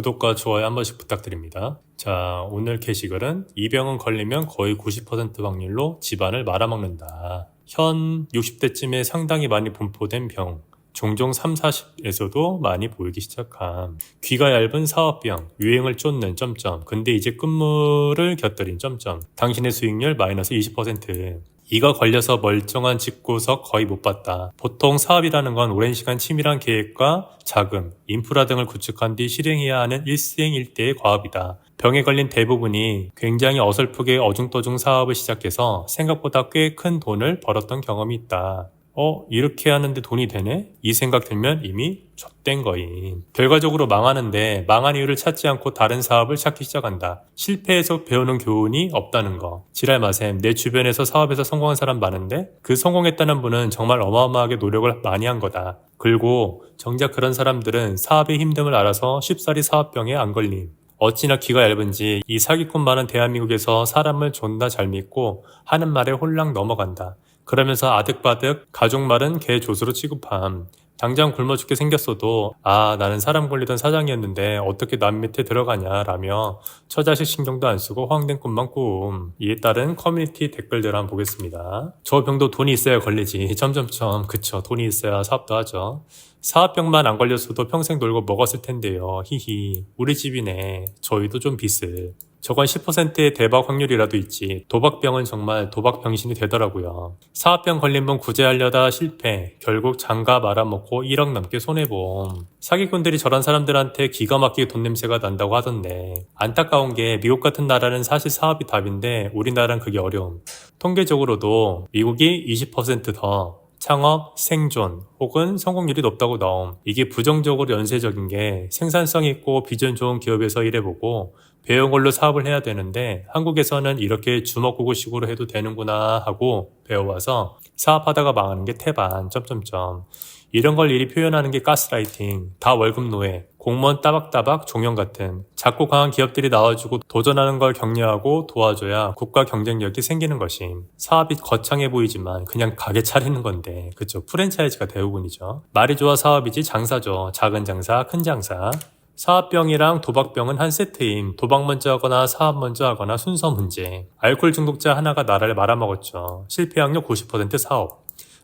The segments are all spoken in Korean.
구독과 좋아요 한 번씩 부탁드립니다. 자, 오늘 게시글은 이 병은 걸리면 거의 90% 확률로 집안을 말아먹는다. 현 60대쯤에 상당히 많이 분포된 병. 종종 3, 40에서도 많이 보이기 시작함. 귀가 얇은 사업병, 유행을 쫓는 점점. 근데 이제 끝물을 곁들인 점점. 당신의 수익률 마이너스 20%. 이가 걸려서 멀쩡한 집구석 거의 못 봤다. 보통 사업이라는 건 오랜 시간 치밀한 계획과 자금, 인프라 등을 구축한 뒤 실행해야 하는 일생일대의 과업이다. 병에 걸린 대부분이 굉장히 어설프게 어중떠중 사업을 시작해서 생각보다 꽤 큰 돈을 벌었던 경험이 있다. 어, 이렇게 하는데 돈이 되네? 이 생각 들면 이미 좆된 거임. 결과적으로 망하는데 망한 이유를 찾지 않고 다른 사업을 찾기 시작한다. 실패해서 배우는 교훈이 없다는 거. 지랄 마셈. 내 주변에서 사업에서 성공한 사람 많은데 그 성공했다는 분은 정말 어마어마하게 노력을 많이 한 거다. 그리고 정작 그런 사람들은 사업의 힘듦을 알아서 쉽사리 사업병에 안 걸림. 어찌나 귀가 얇은지 이 사기꾼 많은 대한민국에서 사람을 존나 잘 믿고 하는 말에 홀랑 넘어간다. 그러면서 아득바득 가족 말은 개 조수로 취급함. 당장 굶어 죽게 생겼어도 아 나는 사람 걸리던 사장이었는데 어떻게 남 밑에 들어가냐 라며 처자식 신경도 안 쓰고 허황된 꿈만 꿈. 이에 따른 커뮤니티 댓글들 한번 보겠습니다. 저 병도 돈이 있어야 걸리지. 점점점 그쵸 돈이 있어야 사업도 하죠. 사업병만 안 걸렸어도 평생 놀고 먹었을 텐데요. 히히. 우리 집이네. 저희도 좀 비슷. 저건 10%의 대박 확률이라도 있지. 도박병은 정말 도박병신이 되더라고요. 사업병 걸린 분 구제하려다 실패. 결국 장가 말아먹고 1억 넘게 손해봄. 사기꾼들이 저런 사람들한테 기가 막히게 돈 냄새가 난다고 하던데. 안타까운 게 미국 같은 나라는 사실 사업이 답인데 우리나라는 그게 어려움. 통계적으로도 미국이 20%더 창업, 생존 혹은 성공률이 높다고 나옴. 이게 부정적으로 연쇄적인 게 생산성 있고 비전 좋은 기업에서 일해보고 배운 걸로 사업을 해야 되는데 한국에서는 이렇게 주먹구구식으로 해도 되는구나 하고 배워와서 사업하다가 망하는 게 태반 점점점 이런 걸 일이 표현하는 게 가스라이팅 다 월급 노예 공무원 따박따박 종영 같은 작고 강한 기업들이 나와주고 도전하는 걸 격려하고 도와줘야 국가 경쟁력이 생기는 것임. 사업이 거창해 보이지만 그냥 가게 차리는 건데 그쵸 프랜차이즈가 대부분이죠. 말이 좋아 사업이지 장사죠. 작은 장사 큰 장사. 사업병이랑 도박병은 한 세트임. 도박 먼저 하거나 사업 먼저 하거나 순서 문제. 알코올 중독자 하나가 나라를 말아먹었죠. 실패 확률 90% 사업.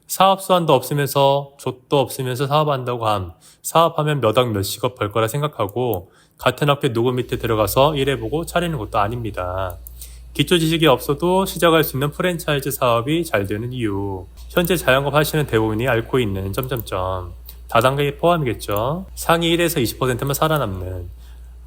사업 수완도 없으면서 족도 없으면서 사업한다고 함. 사업하면 몇억 몇십억 벌 거라 생각하고 같은 학교 누구 밑에 들어가서 일해보고 차리는 것도 아닙니다. 기초 지식이 없어도 시작할 수 있는 프랜차이즈 사업이 잘 되는 이유. 현재 자영업 하시는 대부분이 앓고 있는 점점점. 다단계 포함이겠죠. 상위 1에서 20%만 살아남는.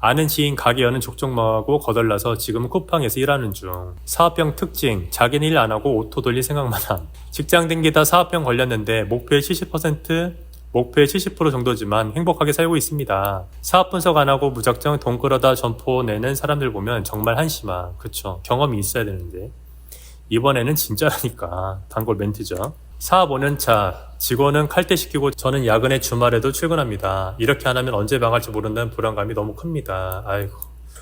아는 지인 가게 여는 족족망하고 거덜나서 지금 쿠팡에서 일하는 중. 사업병 특징, 자기는 일 안 하고 오토 돌릴 생각만 함. 직장 댕기다 사업병 걸렸는데 목표의 70%, 목표의 70% 정도지만 행복하게 살고 있습니다. 사업 분석 안 하고 무작정 돈 끌어다 점포 내는 사람들 보면 정말 한심하. 그쵸. 경험이 있어야 되는데. 이번에는 진짜라니까. 단골 멘트죠. 사업 5년차, 직원은 칼퇴 시키고 저는 야근에 주말에도 출근합니다. 이렇게 안 하면 언제 망할지 모른다는 불안감이 너무 큽니다. 아이고,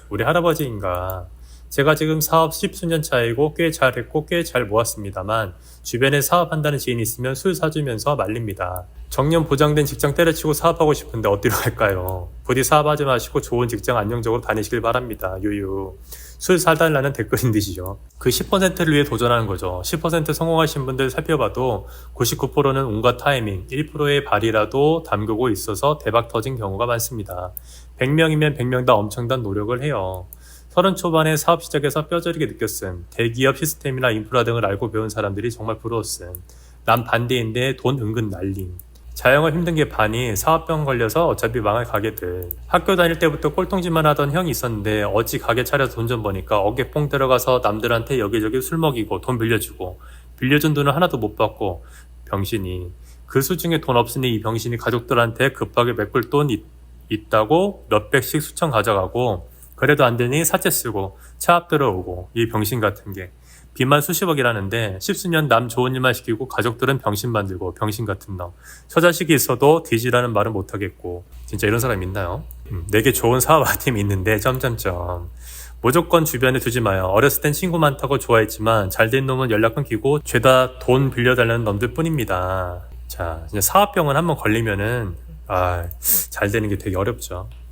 우리 할아버지인가. 제가 지금 사업 십수년 차이고 꽤 잘했고 꽤 잘 모았습니다만 주변에 사업한다는 지인이 있으면 술 사주면서 말립니다. 정년 보장된 직장 때려치고 사업하고 싶은데 어디로 갈까요? 부디 사업하지 마시고 좋은 직장 안정적으로 다니시길 바랍니다. 유유. 술 사달라는 댓글인 듯이죠. 그 10%를 위해 도전하는 거죠. 10% 성공하신 분들 살펴봐도 99%는 온갖 타이밍, 1%의 발이라도 담그고 있어서 대박 터진 경우가 많습니다. 100명이면 100명 다 엄청난 노력을 해요. 서른 초반에 사업 시작해서 뼈저리게 느꼈음. 대기업 시스템이나 인프라 등을 알고 배운 사람들이 정말 부러웠음. 난 반대인데 돈 은근 날림. 자영업 힘든 게 반이 사업병 걸려서 어차피 망할 가게들. 학교 다닐 때부터 꼴통짓만 하던 형이 있었는데 어찌 가게 차려서 돈 좀 버니까 어깨 뽕 들어가서 남들한테 여기저기 술 먹이고 돈 빌려주고. 빌려준 돈은 하나도 못 받고 병신이. 그 수중에 돈 없으니 이 병신이 가족들한테 급하게 메꿀 돈 있, 있다고 몇백씩 수천 가져가고 그래도 안 되니 사채 쓰고 차압 들어오고 이 병신 같은 게 빚만 수십억이라는데 십수년 남 좋은 일만 시키고 가족들은 병신 만들고 병신 같은 놈 처자식이 있어도 뒤지라는 말은 못하겠고 진짜 이런 사람 있나요? 음, 내게 좋은 사업 아이템이 있는데 점점점 무조건 주변에 두지 마요. 어렸을 땐 친구 많다고 좋아했지만 잘된 놈은 연락 끊기고 죄다 돈 빌려달라는 놈들 뿐입니다. 자, 사업병은 한번 걸리면은 아, 잘 되는 게 되게 어렵죠.